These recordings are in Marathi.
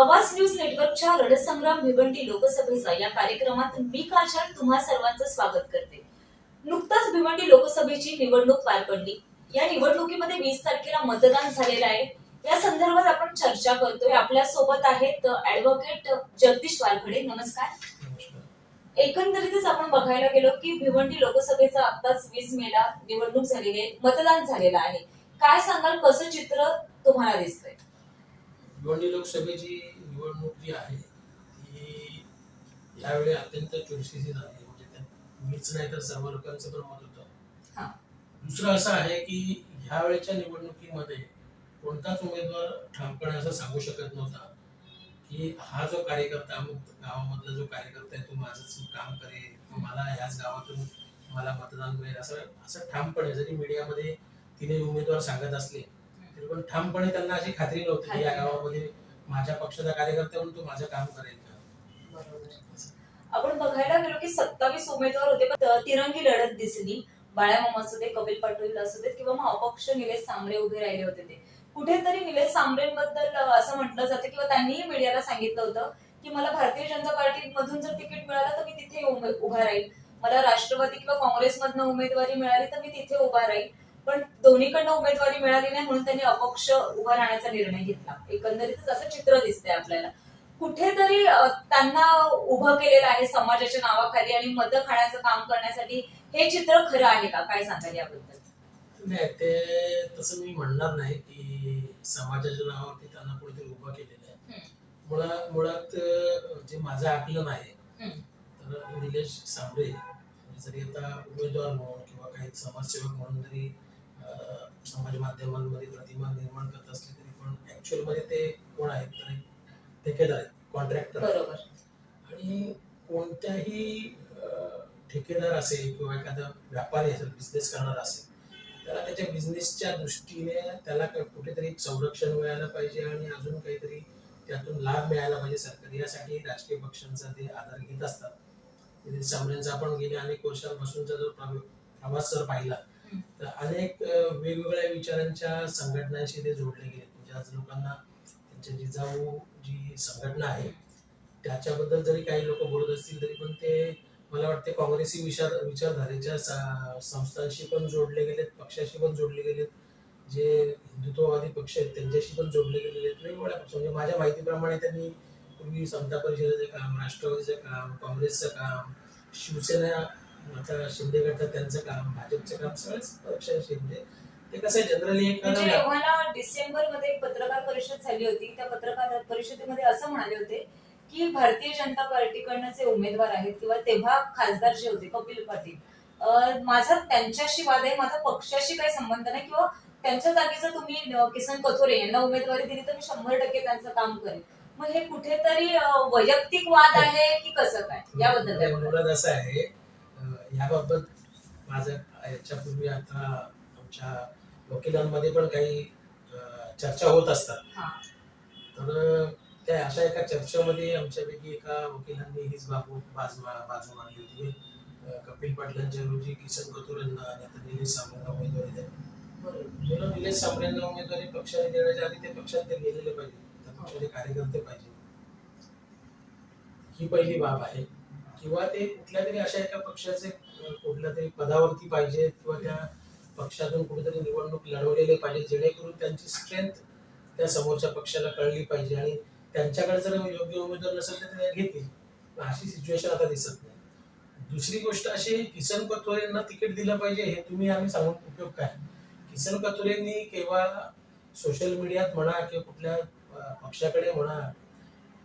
आवाज न्यूज नेटवर्कच्या रणसंग्राम भिवंडी लोकसभेचा या कार्यक्रमात मी काजल तुम्हा सर्वांचं स्वागत करते. नुकताच भिवंडी लोकसभेची निवडणूक पार पडली. या निवडणुकीमध्ये वीस तारखेला मतदान झालेलं आहे. या संदर्भात आपण चर्चा करतोय. आपल्यासोबत आहेत ऍडव्होकेट जगदीश वारखडे नमस्कार. एकंदरीतच आपण बघायला गेलो की भिवंडी लोकसभेचा आताच वीस मेला निवडणूक झालेली आहे. मतदान झालेलं आहे. काय सांगाल? कसं चित्र तुम्हाला दिसतंय? भिवंडी लोकसभेची निवडणूक जी आहे ती यावेळी अत्यंत चुरशीची झाली म्हणजे त्यात मीच नाही तर सर्व लोकांचं पण मत हा. होतं दुसरं असं आहे की ह्या वेळेच्या निवडणुकीमध्ये कोणताच उमेदवार ठामपणे असं सांगू शकत नव्हता की हा जो कार्यकर्ता अमुक गावामधला जो कार्यकर्ता आहे तो माझंच काम करेल किंवा मला ह्याच गावातून मला मतदान मिळेल. असं असं ठामपणे जरी मीडियामध्ये तिने उमेदवार सांगत असले तरी पण ठामपणे त्यांना अशी खात्री नव्हती की या गावामध्ये माझ्या पक्षाचा कार्यकर्ता म्हणून तो माझं काम करेल आपण बघायला गेलो की सत्तावीस उमेदवार होते पण तिरंगी लढत दिसली. बाळामामा असू दे कपिल पाटील असू देत किंवा मग अपक्ष निलेश सांबरे उभे राहिले होते ते. कुठेतरी निलेश सांबरेंबद्दल असं म्हटलं जातं किंवा त्यांनीही मीडियाला सांगितलं होतं की मला भारतीय जनता पार्टी मधून जर तिकीट मिळालं तर मी तिथे उभा राहील. मला राष्ट्रवादी किंवा काँग्रेसमधनं उमेदवारी मिळाली तर मी तिथे उभा राहील. पण दोन्हीकडनं उमेदवारी मिळाली नाही म्हणून त्यांनी अपक्ष उभा राहण्याचा निर्णय घेतला. एकंदरीतच असं चित्र दिसतंय आपल्याला. कुठेतरी त्यांना उभं केलेलं आहे समाजाच्या नावाखाली आणि मतं खाण्याचं काम करण्यासाठी. हे चित्र खरं आहे का? काय सांगाल याबद्दल? नाही ते तसं मी म्हणणार नाही की समाजाच्या नावावरती त्यांना कोणीतरी उभं केलेलं आहे. मुळा मुळात जे माझं आकलन आहे. तर निलेश सांबरे जरी आता उमेदवार म्हणून किंवा काही समाजसेवक म्हणून जरी समाज माध्यमांमध्ये प्रतिमा निर्माण करत असले तरी पण ऍक्च्युअलमध्ये ते कोण आहेत? तर ठेकेदार आहेत कॉन्ट्रॅक्टर आणि कोणत्याही ठेकेदार असेल किंवा एखादा व्यापारी असेल बिझनेस करणारा असेल त्याला त्याच्या बिझनेसच्या दृष्टीने त्याला कुठेतरी संरक्षण मिळायला पाहिजे आणि अजून काहीतरी त्यातून लाभ मिळायला पाहिजे सरकार. यासाठी राजकीय पक्षांचा ते आधार घेत असतात. सांबरेंचा आपण गेल्या अनेक वर्षांपासूनचा जो प्रव- प्रवास जर पाहिला. तर अनेक वेगवेगळ्या विचारांच्या संघटनांशी ते जोडले गेले. म्हणजे आज लोकांना त्यांच्या जिजाऊ जी संघटना आहे त्याच्याबद्दल जरी काही लोक बोलत असतील तरी पण ते मला वाटते काँग्रेसी विचार विचारधारेच्या संस्थांशी पण जोडले गेलेत पक्षाशी पण जोडले गेलेत. जे हिंदुत्ववादी पक्ष आहेत त्यांच्याशी पण जोडले गेलेले आहेत वेगवेगळ्या पक्ष म्हणजे माझ्या माहितीप्रमाणे त्यांनी पूर्वी समता परिषदेचं काम राष्ट्रवादीचं काम काँग्रेसचं काम शिवसेना आता शिंदे गटात त्यांचं काम भाजपचं काम सगळेच पक्षांशी म्हणजे ते कसं जनरली एक म्हणजे डिसेंबरमध्ये एक पत्रकार परिषद झाली होती. त्या पत्रकार परिषदेमध्ये असं म्हणाले होते की भारतीय जनता पार्टीकडनं जे उमेदवार आहेत किंवा तेव्हा खासदार जे होते कपिल पाटील माझा त्यांच्याशी वाद आहे माझा पक्षाशी काही संबंध नाही किंवा त्यांच्या जागी जर तुम्ही किसन कथोरे यांना उमेदवारी दिली तर मी शंभर टक्के त्यांचं काम करेन. मग हे कुठेतरी वैयक्तिक वाद आहे की कसं काय? याबद्दल असं आहे याबाबत माझं याच्यापूर्वी आता आमच्या वकिलांमध्ये पण काही चर्चा होत असतात. तर त्या अशा एका चर्चेमध्ये आमच्यापैकी एका वकिलांनी हीच बाजू बाजू बाजू मांडली होती. कपिल पाटलांच्या ऐवजी किसन कथोरेंना आणि आता निलेश सांबरेंना उमेदवारी द्यावी. म्हणून निलेश सांबरेंना उमेदवारी पक्षाने देण्याच्या आधी ते पक्षात ते गेलेले पाहिजे. त्या पक्षाचे कार्यकर्ते पाहिजे. ही पहिली बाब आहे. किंवा ते कुठल्या तरी अशा एका पक्षाचे कुठल्या तरी पदावरती पाहिजे किंवा त्या पक्षातून कुठेतरी निवडणूक लढवलेले पाहिजे जेणेकरून त्यांची स्ट्रेंथ त्या समोरच्या पक्षाला कळली पाहिजे आणि त्यांच्याकडे जर योग्य उमेदवार नसेल तर ते घेतील. पण अशी सिच्युएशन आता दिसत नाही. दुसरी गोष्ट अशी किसन कथोरेंना तिकीट दिलं पाहिजे हे तुम्ही आम्ही सांगून उपयोग काय? किसन कथोरेंनी केव्हा सोशल मीडियात म्हणा किंवा कुठल्या पक्षाकडे म्हणा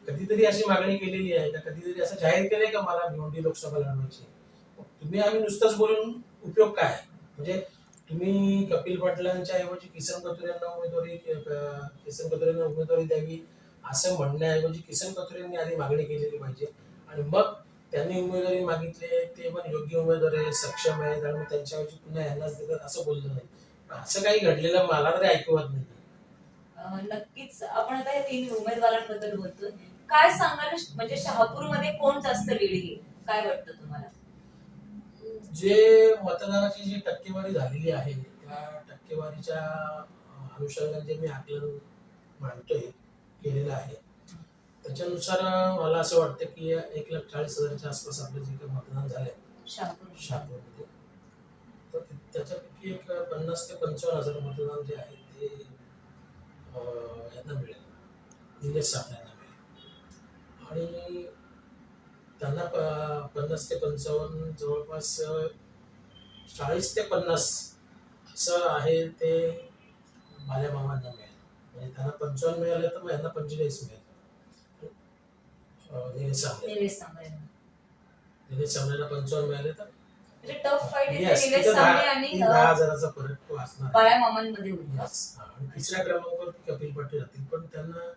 कधीतरी अशी मागणी केलेली आहे. का कधीतरी असं जाहीर केलंय का मला भिवंडी लोकसभा लढवायची? तुम्ही आम्ही नुसतंच बोलून उपयोग काय? म्हणजे तुम्ही कपिल पाटलांच्या ऐवजी किसन कथोरेंना उमेदवारी किसन किसन कथोरेंना उमेदवारी द्यावी असं म्हणण्याऐवजी किसन कथोरेंनी आधी मागणी केलेली पाहिजे. आणि मग त्यांनी उमेदवारी मागितले ते पण योग्य उमेदवार आहे सक्षम आहेत आणि मग त्यांच्याऐवजी पुन्हा यांनाच देतात असं बोललं नाही. असं काही घडलेलं मला तरी ऐकवत नाही. नक्कीच. आपण आता या तीन उमेदवारांबद्दल बोलतोय. काय सांगाल? म्हणजे शहापूरमध्ये कोण जास्त लीड घेईल? काय वाटतं तुम्हाला? जे मतदानाची जी टक्केवारी झालेली आहे त्या टक्केवारीच्या अनुषंगाने जे मी आकलन मांडतोय केलेलं आहे त्याच्यानुसार मला असं वाटतं की एक लाख चाळीस हजारच्या आसपास आपलं जे काही मतदान झालंय शहापूर शहापूरमध्ये. तर त्याच्यापैकी एक पन्नास ते पंचावन्न हजार मतदान जे आहे ते यांना मिळेल. निलेश मिळेल आणि त्यांना पन्नास ते पंचावन्न जवळपास चाळीस ते पन्नास असं आहे ते माझ्या मामांना मिळेल. म्हणजे त्यांना पंचावन्न मिळाले तर मग यांना पंचेचाळीस मिळेल. निलेश साबळे. निलेश साबळेला पंचावन्न मिळाले तर म्हणजे दहा हजाराचा फरक तो असणार मामांमध्ये तिसऱ्या क्रमांकावर कपिल पाटील राहतील पण त्यांना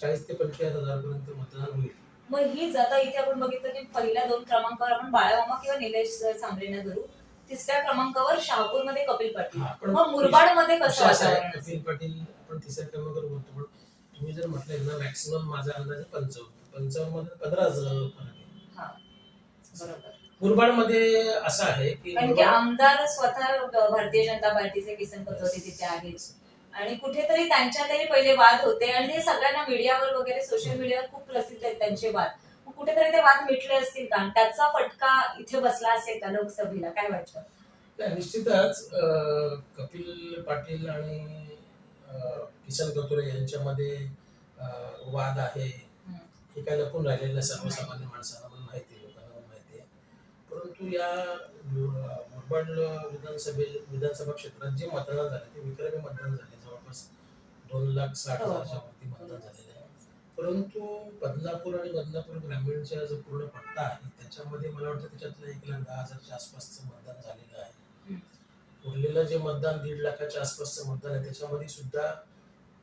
चाळीस ते पंचेचाळीस हजारपर्यंत मतदान होईल. मग हीच आता इथे आपण बघितलं की पहिल्या दोन क्रमांकावर आपण बाळामामा किंवा निलेश सांबरेंना धरू. तिसऱ्या क्रमांकावर शहापूरमध्ये कपिल पाटील. मग मुरबाडमध्ये कसं विषय असा आहे, वातावरण? कपिल पाटील आपण तिसऱ्या क्रमांकावर बोलतो पण तुम्ही जर म्हटलं ना मॅक्सिमम माझा अंदाज आहे पंचावन्न. पंचावन्नमध्ये पंधरा हजार फरक आहे. हा बरोबर. मुरबाडमध्ये असं आहे की मुरबाड- आमदार स्वतः भारतीय जनता पार्टीचे किसन कटोरे तिथे आहेत. आणि कुठेतरी त्यांच्यातही पहिले वाद होते. आणि हे सगळ्यांना मीडियावर वगैरे सोशल मीडियावर खूप प्रसिद्ध आहेत त्यांचे वाद. कुठेतरी ते वाद मिटले असतील का? त्याचा फटका इथे बसला असेल का लोकसभेला? काय वाटतं? निश्चितच कपिल पाटील आणि किसन कतोरे यांच्यामध्ये वाद आहे. हे काय लपून राहिलेलं सर्वसामान्य माणसांना पण माहिती लोकांना पण माहिती आहे. परंतु या मुरबाड विधानसभे विधानसभा क्षेत्रात जे मतदान झाले ते विक्रमी मतदान झाले. जवळपास दोन लाख साठ हो. हजारच्या वरती मतदान झालेलं आहे परंतु बदलापूर आणि बदलापूर ग्रामीणचा जो पूर्ण पट्टा आहे त्याच्यामध्ये मला वाटतं त्याच्यातलं एक लाख दहा हजारच्या आसपासचं मतदान झालेलं आहे. उरलेलं जे मतदान दीड लाखाच्या आसपासचं मतदान आहे त्याच्यामध्ये सुद्धा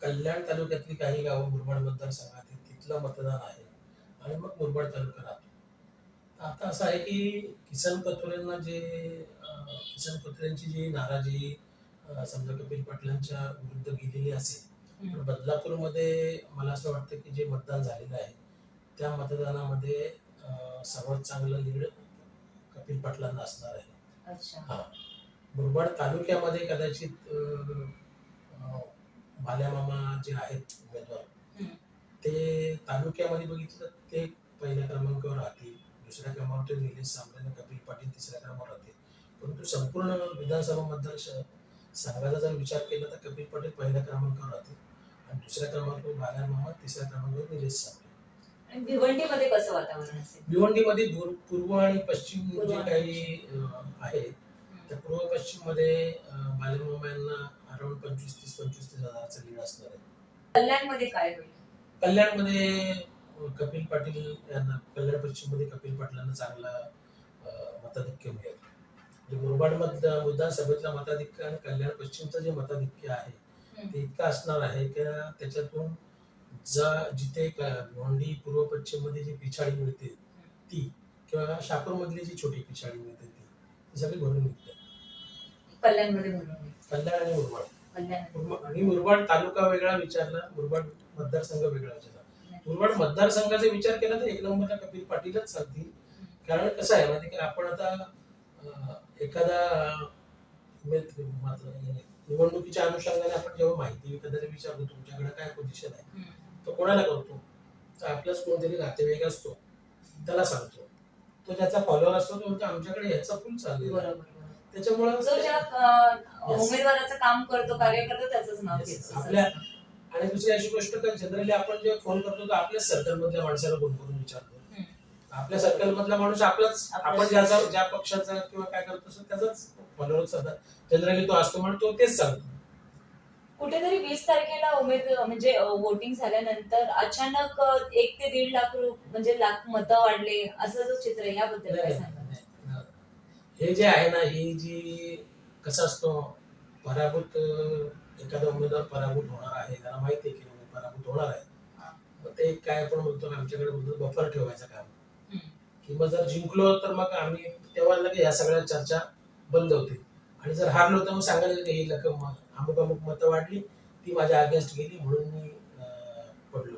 कल्याण तालुक्यातली काही गावं मुरबाड मतदारसंघात तिथलं मतदान आहे आणि मग मुरबाड तालुका राहतो आता असं आहे की किसन कथोरेंना जे किसन कथोरेंची जी नाराजी समजा कपिल पाटलांच्या विरुद्ध गेलेली असेल. पण बदलापूरमध्ये मला असं वाटतं की जे मतदान झालेलं आहे त्या मतदानामध्ये सर्वात चांगलं लीड कपिल पाटलांना असणार आहे हा मुरबाड तालुक्यामध्ये कदाचित बाल्यामामा जे आहेत उमेदवार. ते तालुक्यामध्ये बघितलं तर ते पहिल्या क्रमांकावर राहतील दुसऱ्या क्रमांकावर निलेश आणि कपिल पाटील तिसऱ्या क्रमांकावर राहतील परंतु संपूर्ण विधानसभा मतदार संघाचा जर विचार केला तर कपिल पाटील पहिल्या क्रमांकावर राहतील. आणि दुसऱ्या क्रमांकावर बाल्यामामा तिसऱ्या क्रमांकावर निलेश आणि भिवंडीमध्ये कसं वातावरण असेल? भिवंडीमध्ये पूर- पूर्व आणि पश्चिम जे काही आहे. तर पूर्व पश्चिममध्ये बालेमामा यांना अराउंड पंचवीस तीस पंचवीस तीस हजाराचं लीड असणार आहे. कल्याणमध्ये काय होईल? कल्याणमध्ये कपिल पाटील यांना कल्याण पश्चिममध्ये कपिल पाटलांना चांगला मताधिक्य मिळेल. म्हणजे मुरबाड मत विधानसभेतला मताधिक्य आणि कल्याण पश्चिमचं जे मताधिक्य आहे. ते इतकं असणार आहे की? त्याच्यातून जा जिथे भिवंडी पूर्व पश्चिममध्ये जी पिछाडी मिळते ती किंवा शापूर मधली जी छोटी पिछाडी मिळते ती सगळी भरून निघते. कल्याण आणि मुरबाड. आणि मुरबाड तालुका वेगळा विचारला मुरबाड मतदारसंघ वेगळा विचारला. मुरबाड मतदारसंघाचा विचार केला तर एक नंबरला कपिल पाटीलच सांगतील कारण कसं आहे माहिती का आपण आता एखादा मत- निवडणुकीच्या अनुषंगाने आपण जेव्हा माहिती एखाद्याला विचारतो तुमच्याकडे काय पोझिशन आहे. तो कोणाला करतो तर आपलाच कोणतरी नातेवाईक असतो त्याला सांगतो तो ज्याचा फॉलोअर असतो तो म्हणतो आमच्याकडे ह्याचा फुल चाललेला आहे." त्याच्यामुळे. उमेदवाराचं काम करतो कार्य करतो त्याच नाव आपल्या- आणि दुसरी अशी गोष्ट जनरली आपण जे फोन करतो तर आपल्याच सर्कल मधल्या माणसाला फोन करून विचारतो. आपल्या सर्कल मधला माणूस आपलाच. आपण ज्याचा ज्या पक्षाचा किंवा काय करतो त्याचाच सध्या जनरली तो असतो म्हणून तो तेच सांगतो कुठेतरी वीस तारखेला उमेद म्हणजे वोटिंग झाल्यानंतर अचानक एक ते दीड लाख म्हणजे लाख मतं वाढले असं जो चित्र याबद्दल काय सांगा. हे जे आहे ना ही जी कसं असतो पराभूत एखादा उमेदवार पराभूत होणार आहे त्याला माहिती आहे की पराभूत होणार आहे. मग ते काय आपण बोलतो आमच्याकडे बफर ठेवायचं काम किंवा मग जर जिंकलो तर मग आम्ही तेव्हा लगे या सगळ्या चर्चा बंद होते. आणि जर हारलो तर मग सांगायला की ही रक्कम अमुक अमुक मतं वाढली ती माझ्या अगेन्स्ट गेली म्हणून मी पडलो.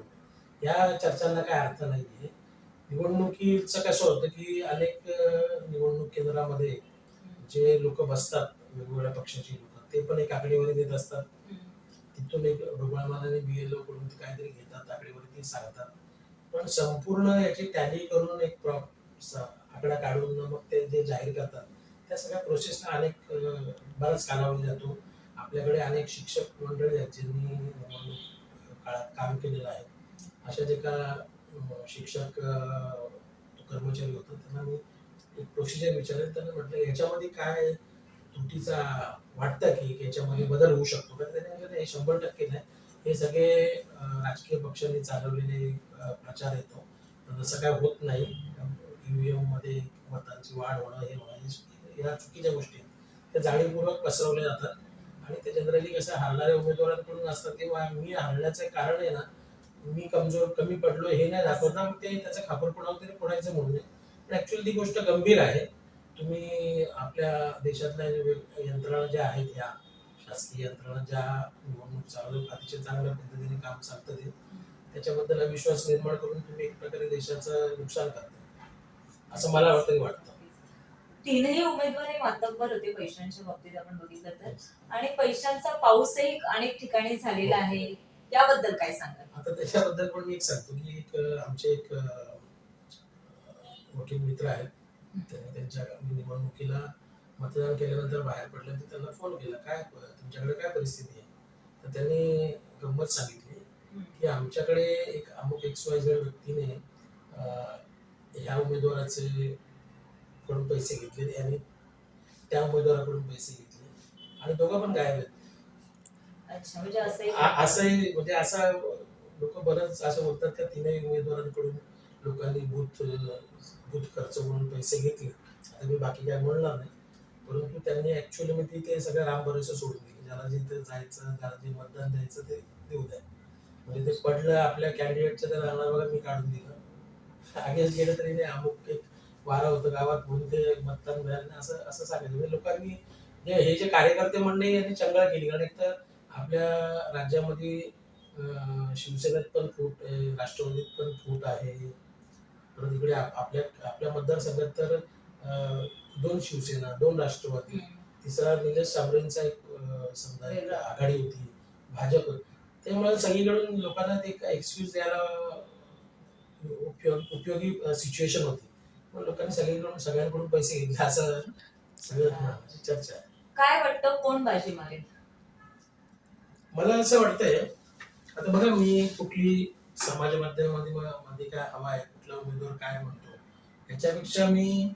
या चर्चांना काय अर्थ नाहीये. निवडणुकीचं कसं होतं की अनेक निवडणूक केंद्रामध्ये जे लोक बसतात वेगवेगळ्या पक्षाची लोक ते पण एक आकडेवारी देत असतात. तिथून एक ढोबळमानाने एलकडून काहीतरी घेतात आकडेवारी ते सांगतात. पण संपूर्ण याची टॅली करून एक प्रॉ आकडा काढून मग ते जे जाहीर करतात त्या सगळ्या प्रोसेसला अनेक बराच कालावधी जातो. आपल्याकडे अनेक शिक्षक मंडळी आहेत ज्यांनी काळात काम केलेलं आहे. अशाच एका का शिक्षक कर्मचारी होता त्यांना मी एक प्रोसिजर विचारलं त्यांना म्हटलं याच्यामध्ये काय त्रुटीचा वाटतं की याच्यामध्ये बदल होऊ शकतो? का त्याने म्हटलं शंभर टक्के नाही. हे सगळे राजकीय पक्षांनी चालवलेले प्रचार येतो. तसं काय होत नाही. ईव्हीएममध्ये मतांची वाढ होणं हे होणं हे- या चुकीच्या गोष्टी आहेत. त्या जाणीवपूर्वक पसरवल्या जातात. आणि ते जनरली कसं हारणाऱ्या उमेदवारांकडून असतात. किंवा मी हरण्याचं कारण आहे ना मी कमजोर कमी पडलो हे नाही दाखवता ते त्याचा खापरपणा तरी कोणाचं म्हणून नये पण ऍक्च्युअली ती गोष्ट गंभीर आहे. तुम्ही आपल्या देशातल्या यंत्रणा ज्या आहेत ह्या शासकीय यंत्रणा ज्या निवडणूक चालू अतिशय चांगल्या पद्धतीने काम चालतं ते त्याच्याबद्दल अविश्वास निर्माण करून तुम्ही एक प्रकारे देशाचं नुकसान करता. असं मला तरी वाटतं. तीनही उमेदवार हे मातब्बर होते पैशांच्या बाबतीत आपण बघितलं तर. आणि पैशांचा पाऊसही अनेक ठिकाणी झालेला आहे. याबद्दल काय सांगाल? आता त्याच्याबद्दल पण मी एक सांगतो की एक आमचे एक वकील मित्र आहेत. त्यांनी त्यांच्या निवडणुकीला मतदान केल्यानंतर बाहेर पडले तर त्यांना फोन केला काय तुमच्याकडे काय परिस्थिती आहे? तर त्यांनी गंमत सांगितली की आमच्याकडे एक अमुक एक्स वाय झेड व्यक्तीने ह्या उमेदवाराचे कडून पैसे घेतले आणि त्या उमेदवाराकडून पैसे घेतले. आणि दोघं पण गायब आहेत. अच्छा म्हणजे असं असंही म्हणजे असं लोक बरंच असं बोलतात का तीनही उमेदवारांकडून लोकांनी बूथ बूथ खर्च म्हणून पैसे घेतले. आता मी बाकी काय म्हणणार नाही. परंतु त्यांनी ऍक्च्युअली मी ते सगळं राम भरोसा सोडून दिले. ज्याला जिथे जायचं ज्याला जे मतदान द्यायचं ते देऊ द्या. म्हणजे ते पडलं आपल्या कॅन्डिडेटच्या त्या राहणार बघा मी काढून दिलं. अगेन्स्ट गेलं तरी नाही अमुक एक वारा होतं गावात म्हणून ते मतदान मिळालं नाही असं असं सांगायचं म्हणजे लोकांनी जे हे जे कार्यकर्ते मंडळी यांनी चंगळ केली कारण एक तर आपल्या राज्यामध्ये शिवसेनेत पण फूट राष्ट्रवादीत पण फूट आहे परत इकडे आप- आपल्या आपल्या मतदारसंघात तर दोन शिवसेना दोन राष्ट्रवादी. तिसरा निलेश साबळेंचा एक समजा एक. आघाडी होती भाजप त्यामुळे सगळीकडून लोकांना ते एक्सक्यूज द्यायला उपयोग उपयोगी सिच्युएशन होती. मग लोकांनी सगळीकडून सगळ्यांकडून पैसे घेतले असं सगळं अशी चर्चा आहे. काय वाटतं? कोण बाजी मारेल? मला असं वाटतंय आता बघा मी कुठली समाज माध्यमामध्ये मध्ये काय हवा आहे कुठला उमेदवार काय म्हणतो याच्यापेक्षा मी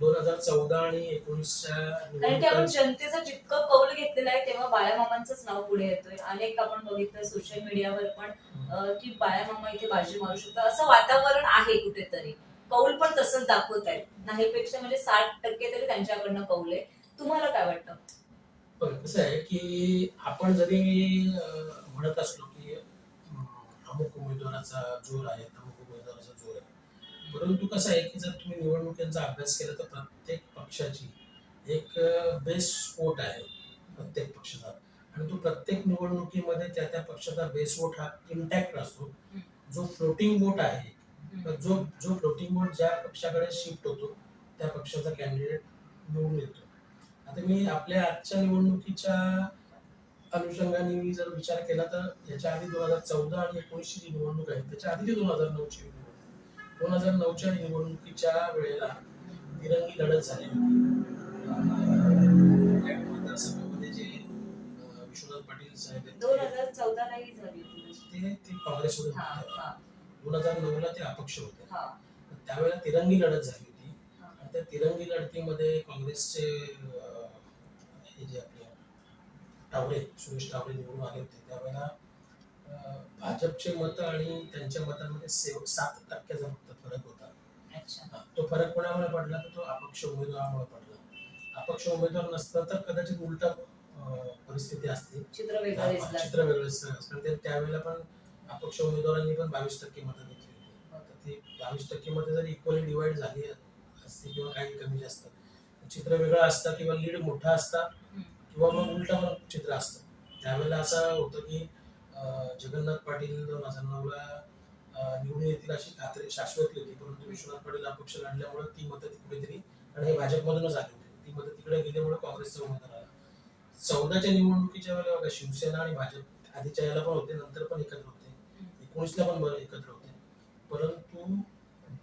दोन हजार चौदा आणि एकोणीसच्या कारण की आपण जनतेचं जितकं कौल घेतलेलं आहे तेव्हा बाळामामांचंच नाव पुढे येतोय. अनेक आपण बघितलं सोशल मीडियावर पण अं, की बाळामामा इथे बाजी मारू शकतात. असं वातावरण आहे कुठेतरी. कौल पण तसंच दाखवत आहे नाहीपेक्षा म्हणजे साठ टक्के तरी त्यांच्याकडनं कौल आहे. तुम्हाला काय वाटतं? बरं कसं आहे की आपण जरी अं, म्हणत असलो की अं, अमुक उमेदवाराचा जोर आहे अमुक परंतु कसं आहे की जर तुम्ही निवडणुकीचा अभ्यास केला तर प्रत्येक पक्षाची एक बेस वोट आहे प्रत्येक पक्षाचा. आणि तो प्रत्येक निवडणुकीमध्ये त्या त्या पक्षाचा बेस वोट हा इंटॅक्ट असतो. जो फ्लोटिंग वोट आहे जो जो फ्लोटिंग वोट ज्या पक्षाकडे शिफ्ट होतो त्या पक्षाचा कॅन्डिडेट निवडून येतो. आता मी आपल्या आजच्या निवडणुकीच्या अनुषंगाने मी जर विचार केला तर याच्या आधी दोन हजार चौदा आणि एकोणीसची जी निवडणूक आहे त्याच्या आधी दोन हजार नऊची निवडणूक दोन हजार नऊच्या निवडणुकीच्या वेळेला तिरंगी लढत झाली होती. मतदारसंघामध्ये जे विश्वनाथ पाटील साहेब आहेत, दोन हजार झाली होती तशी. ते ते काँग्रेसमधून होते. दोन हजार नऊला ते अपक्ष होते. हा. त्यावेळेला तिरंगी लढत झाली होती. आणि त्या तिरंगी लढतीमध्ये काँग्रेसचे जे आपले टावरे सुरेश टावरे निवडून आले होते. त्यावेळेला भाजपचे मत आणि त्यांच्या मतांमध्ये सात टक्क्याचा फक्त फरक होता. हा, तो फरक कोणामुळे पडला? तर तो अपक्ष उमेदवारामुळे पडला. अपक्ष उमेदवार नसता तर कदाचित उलटा परिस्थिती असते. चित्र वेगळं हा, कारण त्यावेळेला पण अपक्ष उमेदवारांनी पण बावीस टक्के मतं घेतली होती. तर ती बावीस टक्के मध्ये जर इक्वली डिवाइड झाली असते किंवा काही कमी जास्त चित्र वेगळं असतं किंवा लीड मोठा असता. किंवा मग उलटा पण चित्र असतं. त्यावेळेला असं होतं की जगन्नाथ पाटील दोन हजार नऊला निवडून येतील अशी खात्री शाश्वती होती. परंतु विश्वनाथ पाटील अपक्ष लढल्यामुळे ती मतं ती कुठेतरी आणि हे भाजपमधूनच आली होती. ती मतं तिकडे गेल्यामुळे काँग्रेसचा उमेदवार आला. चौदाच्या निवडणुकीच्या वेळेला बघा शिवसेना आणि भाजप आधीच्या याला पण होते नंतर पण एकत्र होते. एकोणीसला पण बरं एकत्र होते. परंतु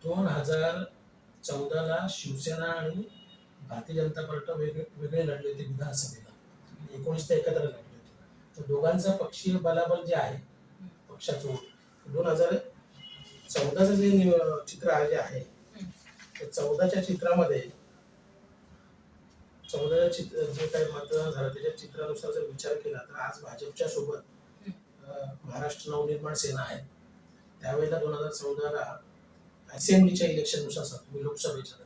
दोन हजार चौदाला शिवसेना आणि भारतीय जनता पार्टी वेगळे वेगळे लढले होते विधानसभेला. एकोणीस ते एकत्र लढले होते. तर दोघांचा पक्षीय बलाबल जे आहे पक्षाचं दोन हजार चौदाचं जे चित्र जे आहे त्या चौदाच्या चित्रामध्ये चौदाच्या चित्र जे काही मतदान झालं त्याच्या चित्रानुसार जर विचार केला तर आज भाजपच्या सोबत महाराष्ट्र नवनिर्माण सेना आहे. त्यावेळेला दोन हजार चौदाला असेंब्लीच्या इलेक्शननुसार तुम्ही लोकसभेच्या.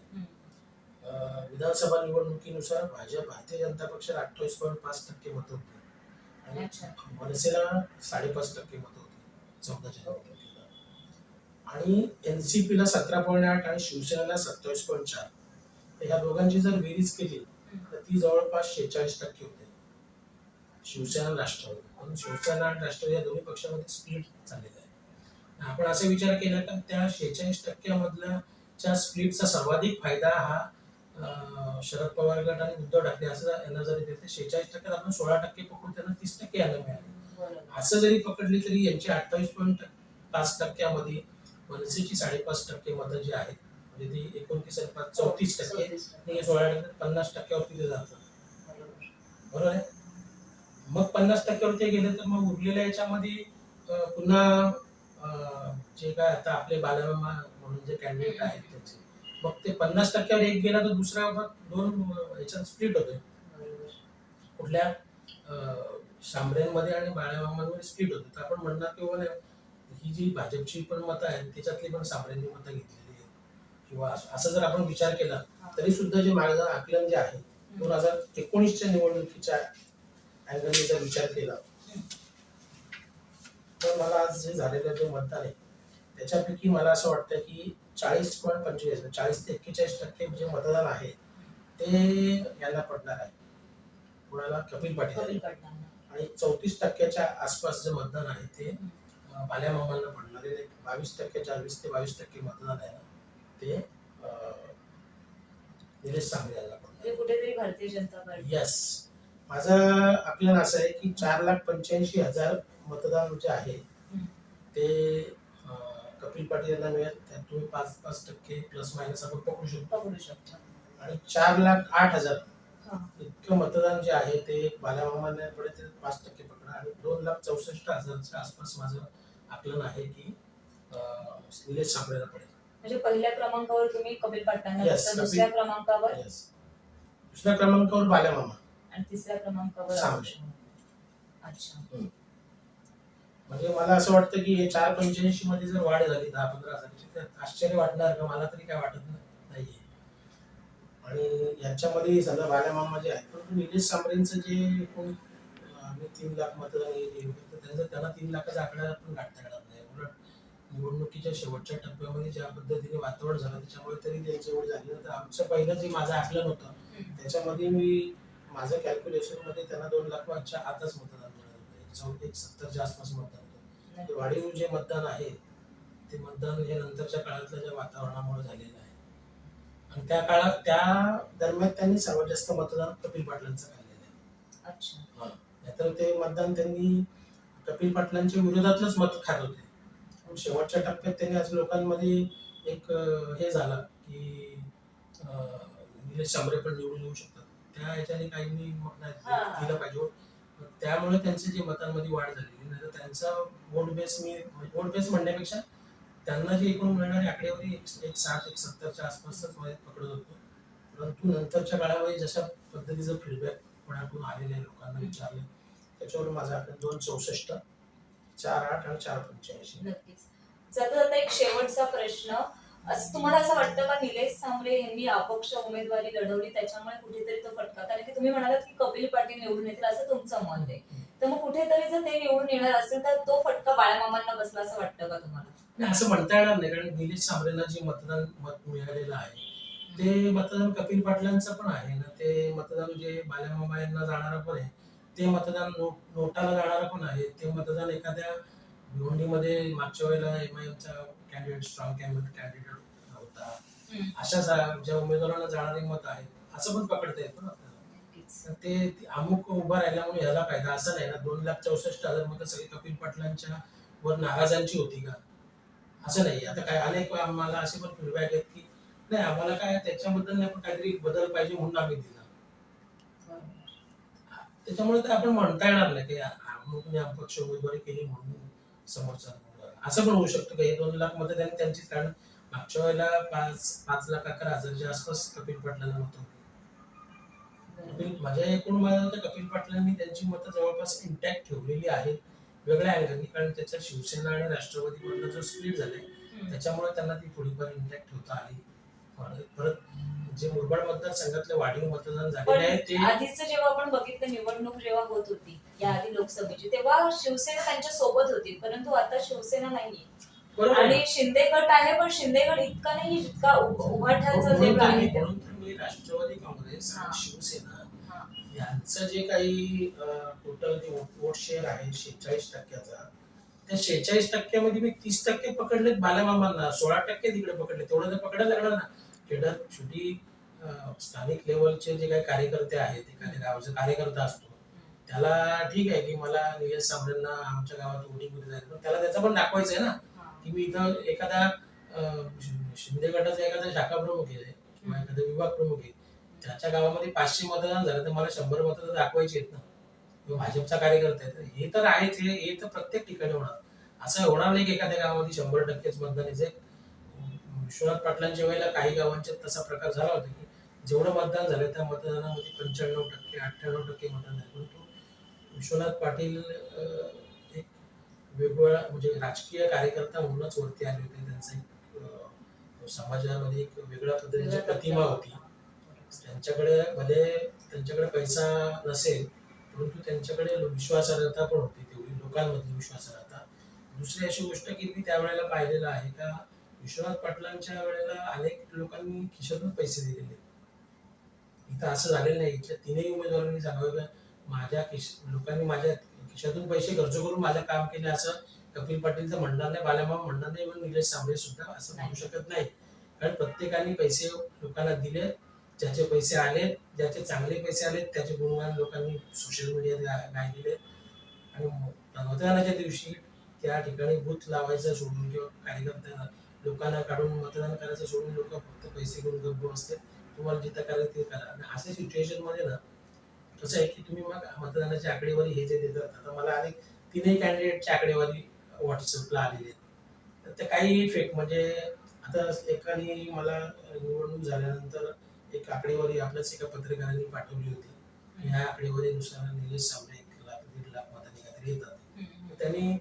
विधानसभा निवडणुकीनुसार भाजप भारतीय जनता पक्षाला अठ्ठावीस पॉईंट पाच टक्के मतं होती. आणि. मनसेला साडेपाच टक्के मतं होती चौदाच्या. आणि एनसीपी ला सतरा पॉईंट आठ आणि शिवसेनेला सत्तावीस पॉईंट चार. तर ह्या दोघांची जर बेरीज केली तर ती जवळपास शेहेचाळीस टक्के होते. शिवसेना राष्ट्रवादी. पण शिवसेना आणि राष्ट्रवादी या दोन्ही पक्षामध्ये स्प्लिट झालेला आहे. आपण असा विचार केला का त्या शेहेचाळीस टक्क्यामधल्या स्प्लिटचा सर्वाधिक फायदा हा शरद पवार गट आणि उद्धव ठाकरे असं यांना जरी देते शेहेचाळीस टक्क्यात आपण सोळा टक्के पकडून त्यांना तीस टक्के यायला मिळाले. असं जरी पकडली तरी यांची अठ्ठावीस पॉईंट पाच टक्क्यामध्ये मनसेची साडेपाच टक्के मतं जी आहेत म्हणजे ती एकोणतीस आणि पाच चौतीस टक्के चौतीस टक्के. आणि हे सोळा टक्के पन्नास टक्क्यावरती ते जातं बरोबर. आहे मग पन्नास टक्क्यावर ते गेले तर मग उरलेल्या याच्यामध्ये पुन्हा जे काय आता आपले बालमामा म्हणून जे कॅन्डिडेट आहेत त्यांचे मग ते पन्नास टक्क्यावर एक गेला तर दुसरा मग दोन याच्यात स्प्लिट होतोय. कुठल्या अं, शांबऱ्यांमध्ये आणि बाळामामांमध्ये स्प्लिट होते तर आपण म्हणणार की बाबा ही जी भाजपची पण मतं आहेत त्याच्यातली पण सामऱ्यांनी मतं घेतलेली आहेत. किंवा असं जर आपण विचार केला तरी सुद्धा जे माझं आकलन जे आहे दोन हजार एकोणीसच्या निवडणुकीच्या अँगलने जर विचार केला तर मला आज जे झालेलं जे मतदान आहे त्याच्यापैकी मला असं वाटतं की चाळीस पॉईंट पंचेचाळीस चाळीस ते एक्केचाळीस टक्के जे मतदान आहे ते यांना पडणार आहे. कोणाला? कपिल पाटील. आणि चौतीस टक्क्याच्या आसपास जे मतदान आहे ते अं, बाल्या मामांना पडणार आहे बावीस टक्क्याच्या वीस ते बावीस टक्के मतदान आहे ना ते निलेश सांगरे यांना म्हणजे कुठेतरी भारतीय जनता पार्टी. येस माझं आकलन असं आहे की चार लाख पंच्याऐंशी हजार मतदान जे आहे. ते कपिल पाटील यांना मिळेल. त्यात तुम्ही पाच पाच टक्के प्लस मायनस आपण पकडू शकतो. पकडू शकतो. आणि चार लाख आठ हजार. इतकं मतदान जे आहे ते बाल्यामामांना पडेल ते पाच टक्के पकडा. आणि दोन लाख चौसष्ट हजारच्या आसपास माझं आकलन आहे की निलेश सापडेला पडेल. म्हणजे पहिल्या क्रमांकावर तुम्ही कपिल पाटलांना Yes, दुसऱ्या क्रमांकावर? Yes. दुसऱ्या क्रमांकावर बाल्यामामा आणि तिसऱ्या क्रमांकावर. अच्छा. म्हणजे मला असं वाटतं की हे चार पंच्याऐंशी मध्ये जर वाढ झाली दहा पंधरा हजाराची तर आश्चर्य वाटणार का? मला तरी काय वाटत नाही- आणि याच्यामध्ये समजा बाल्यामामा जे आहेत. पण निलेश सांबरेंचं जे एकूण अं, आम्ही तीन लाख मतदान त्यांचं त्यांना तीन लाखाचा आकडा पण गाठता येणार नाही. उलट निवडणुकीच्या शेवटच्या टप्प्यामध्ये ज्या पद्धतीने वातावरण झालं त्याच्यामुळे तरी त्यांची एवढी झाली तर आमचं पहिलं जे माझं आकलन होतं. त्याच्यामध्ये मी माझं कॅल्क्युलेशनमध्ये त्यांना दोन लाखाच्या आतच मतदान मिळालं होतं. एक सत्तरच्या आसपास मतदान होतं. ते वाढीव जे मतदान आहे ते मतदान हे नंतरच्या काळातल्या ज्या वातावरणामुळे झालेलं आहे. आणि त्या काळात त्या दरम्यान त्यांनी सर्वात जास्त मतदान कपिल पाटलांचं खाल्लेलं आहे. अच्छा. नाहीतर ते मतदान त्यांनी कपिल पाटलांच्या विरोधातलंच मत खात होते शेवटच्या टप्प्यात त्यांनी आज लोकांमध्ये एक हे झालं की निलेश शांबरे पण निवडून येऊ शकतात. त्या ह्याच्याने काहींनी मग नाही हा, हा. दिलं पाहिजे पण त्यामुळे त्यांची जी मतांमध्ये वाढ तर त्यांचा वोट बेस मी वोट बेस म्हणण्यापेक्षा त्यांना जी एकूण मिळणारी आकडेवारी एक एक साठ एक सत्तरच्या आसपासच पकडत होतो. परंतु नंतरच्या काळामध्ये जशा पद्धतीचं फीडबॅक कोणाकडून आलेले लोकांना विचारले त्याच्यावर माझा आकडे दोन चौसष्ट चार आठ आणि चार पंच्याऐंशी. नक्कीच. जाता जाता एक शेवटचा प्रश्न. असं तुम्हाला असं वाटतं का निलेश सांबरे यांनी अपक्ष उमेदवारी लढवली त्याच्यामुळे कुठेतरी तो फटका? कारण की तुम्ही म्हणालात की कपिल पाटील निवडून येतील असं तुमचं मत आहे. तर मग कुठेतरी जर ते निवडून येणार असेल तर तो फटका बाळामामांना बसला असं वाटतं का तुम्हाला? नाही, असं म्हणता येणार नाही कारण निलेश सांबरेला जे मतदान मत मिळालेलं आहे ते मतदान कपिल पाटलांचं पण आहे ना ते मतदान जे बाल्यामामा यांना जाणारं पण आहे ते मतदान नो- नोटाला जाणारं पण आहे ते मतदान एखाद्या भिवंडीमध्ये मागच्या वेळेला एम आय एमचा कॅन्डिडेट स्ट्रॉंग कॅन्डिडेट होता. अशा ज्या उमेदवारांना जाणारी मत आहेत असं पण पकडता येतं ना ते अमुक उभा राहिल्यामुळे ह्याला फायदा असं नाही ना दोन लाख चौसष्ट हजार मतं सगळी कपिल पाटलांच्या वर नाराजांची होती का? असं नाही आता काय अनेक आम्हाला असे पण फीडबॅक आहेत की नाही आम्हाला काय त्याच्याबद्दल नाही पण काहीतरी बदल पाहिजे म्हणून आम्ही दिला. त्याच्यामुळे ते आपण म्हणता येणार नाही की अमुकने अपक्ष उमेदवारी केली म्हणून समोरचा. असं पण होऊ शकतं की? हे दोन लाख मतं त्यांनी त्यांचीच कारण. मागच्या वेळेला पाच पाच लाख अकरा हजारच्या आसपास कपिल पाटलांना होती. माझ्या एकूण मते कपिल पाटलांनी त्यांची मतं जवळपास इंटॅक्ट ठेवलेली आहेत. वेगळ्या अँगलनी कारण त्याच्या शिवसेना आणि राष्ट्रवादी मधला जो स्प्लिट झालाय. त्याच्यामुळे त्यांना ती थोडीफार इंटॅक्ट ठेवता आली परत- जे मुरबाड मतदारसंघातले वाढीव मतदान झालेले आहे ते आधीच जेव्हा आपण बघितलं निवडणूक जेव्हा होत होती या आधी लोकसभेची तेव्हा शिवसेना त्यांच्यासोबत होती परंतु आता शिवसेना नाहीये. आणि शिंदे गट आहे पण शिंदे गट इतका नाही जितका उ- उभाठ्याचा म्हणून लेवल तर आहे मी- म्हणून तर मी राष्ट्रवादी काँग्रेस शिवसेना. यांचं जे काही टोटल जे वोट शेअर आहे शेहेचाळीस टक्क्याचा त्या शेहेचाळीस टक्क्यामध्ये मी तीस टक्के पकडलेत बालामामांना सोळा टक्के तिकडे पकडले. तेवढं तर पकडायला लागणार ना. शेवटी अं, स्थानिक लेवलचे जे काही कार्यकर्ते आहेत एखाद्या गावचा कार्यकर्ता असतो. त्याला ठीक आहे की मला निलेश सांबरेंना आमच्या गावात वोटिंगमध्ये जायचं त्याला त्याचं पण दाखवायचं आहे ना. की मी इथं एखादा शिंदे गटाचा एखादा शाखा प्रमुख आहे किंवा एखादा विभाग प्रमुख आहे. त्याच्या गावामध्ये पाचशे मतदान झालं तर मला शंभर मतं तर दाखवायची आहेत ना. किंवा भाजपचा कार्यकर्ता आहे तर हे तर आहेच हे हे तर प्रत्येक ठिकाणी होणार. असं होणार नाही की एखाद्या गावामध्ये शंभर टक्केच मतदान विश्वनाथ पाटलांच्या वेळेला काही गावांच्यात तसा प्रकार झाला होता की जेवढं मतदान झालं त्या मतदानामध्ये पंच्याण्णव टक्के अठ्ठ्याण्णव टक्के मतदान झालं. परंतु विश्वनाथ पाटील एक वेगवेगळा म्हणजे राजकीय कार्यकर्ता म्हणूनच वरती आले होते. त्यांचं एक समाजामध्ये एक वेगळ्या पद्धतीची प्रतिमा होती. त्यांच्याकडे भले त्यांच्याकडे पैसा नसेल परंतु त्यांच्याकडे विश्वासार्हता पण होती तेवढी लोकांमधली विश्वासार्हता दुसरी अशी गोष्ट की मी त्यावेळेला पाहिलेलं आहे का विश्वनाथ पाटलांच्या वेळेला अनेक लोकांनी खिशातून पैसे दिलेले. इथं असं झालेलं नाही. इथल्या तीनही उमेदवारांनी सांगावं माझ्या खिश लोकांनी माझ्या खिशातून पैसे खर्च करून माझं काम केले असं कपिल पाटील तर म्हणणार नाही बालामाम म्हणणार नाही पण निलेश सांबळे सुद्धा असं म्हणू शकत नाही. कारण प्रत्येकाने पैसे लोकांना दिले ज्याचे पैसे आले ज्याचे चांगले पैसे आले त्याचे गुणगान लोकांनी सोशल मीडियात गायलेले. आणि मतदानाच्या दिवशी त्या ठिकाणी बूथ लावायचं सोडून किंवा कार्यकर्त्यांना लोकांना काढून मतदान करायचं सोडून लोक फक्त पैसे घेऊन गप्प बसते तुम्हाला जिथं करायचं ते करा. आणि अशा सिच्युएशनमध्ये ना कसं आहे की तुम्ही मग मतदानाची आकडेवारी हे जे देतात आता मला अनेक तीनही कॅन्डिडेटची आकडेवारी व्हॉट्सअपला आलेली आहेत. तर ते काही फेक म्हणजे आता एकाने मला निवडणूक झाल्यानंतर एक आकडेवारी आपल्याच एका पत्रकारांनी पाठवली होती. ह्या आकडेवारीनुसार निलेश सामने एक लाख दीड लाख मतांनी काहीतरी येतात. त्यांनी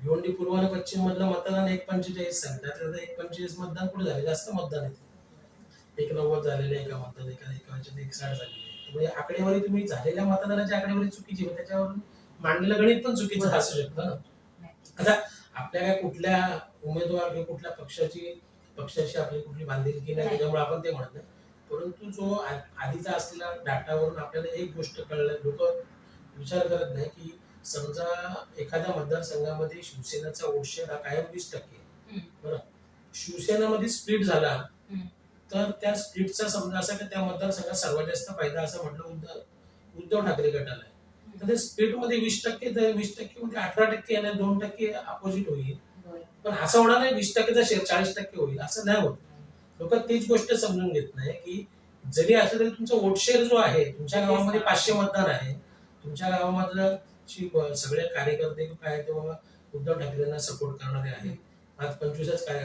भिवंडी पूर्व आणि पश्चिम मधलं मतदान एक पंचेचाळीस सांगतात त्यातलं एक पंचेचाळीस मतदान कुठे झाले? जास्त मतदान आहे एक नव्वद झालेले एका मतदान एका एका एक साठ झालेले. म्हणजे आकडेवारी तुम्ही झालेल्या मतदानाची आकडेवारी चुकीची त्याच्यावर त्याच्यावरून मांडलेलं गणित पण चुकीचं असू शकतं ना? आता आपल्या काय कुठल्या उमेदवार किंवा कुठल्या पक्षाची पक्षाशी आपली कुठली बांधिलकी नाही. त्याच्यामुळे आपण ते म्हणत नाही. परंतु जो आधीचा असलेला डाटावरून आपल्याला एक गोष्ट कळलं. लोक विचार करत नाही की समजा एखाद्या मतदारसंघामध्ये शिवसेनेचा शेअर हा कायम वीस टक्के. बरं. शिवसेनेमध्ये स्प्लिट झाला. तर त्या स्प्लिटचा समजा असा की त्या मतदारसंघात सर्वात जास्त फायदा असं म्हटलं उद्धव उद्धव ठाकरे गटाला आहे. तर ते स्प्लिटमध्ये वीस टक्के तर वीस टक्के मध्ये अठरा टक्के आणि दोन टक्के अपोजिट होईल. पण असं होणार नाही वीस टक्केचा शेअर चाळीस टक्के होईल. असं नाही होत. लोक तीच गोष्ट समजून घेत नाही की जरी असलं तरी तुमचा वोट शेअर जो आहे तुमच्या गावामध्ये पाचशे मतदान आहे तुमच्या गावामधलं सगळे कार्यकर्ते किंवा काय ते बाबा उद्धव ठाकरेंना सपोर्ट करणारे आहेत. पाच पंचवीसच काय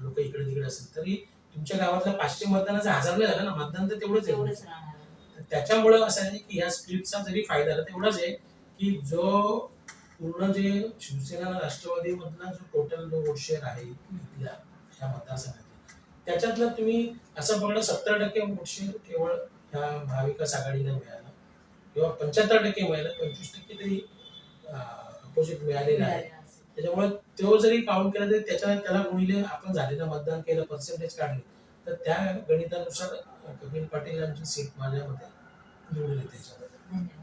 लोक इकडे तिकडे असेल तरी तुमच्या गावातल्या पाचशे मतदानाचा हजार नाही झालं ना? मतदान तर तेवढंच आहे. त्याच्यामुळं असं आहे की या स्प्लिटचा जरी फायदा झाला तेवढाच आहे की जो पूर्ण जे शिवसेना राष्ट्रवादी मधला जो टोटल जो वोट शेअर आहे इथल्या ह्या मतदारसंघातला त्याच्यातलं तुम्ही असं बघणं सत्तर टक्के शेअर केवळ ह्या महाविकास आघाडीला मिळाला. किंवा पंच्याहत्तर टक्के मिळालं पंचवीस टक्के तरी अपोजिट मिळालेलं आहे. त्याच्यामुळे तो जरी काउंट केला तरी त्याच्या त्याला गुणिले आपण झालेलं मतदान केलं पर्सेंटेज काढले तर त्या गणितानुसार कपिल पाटील यांची सीट माझ्या मते निवडून येते. त्याच्यामध्ये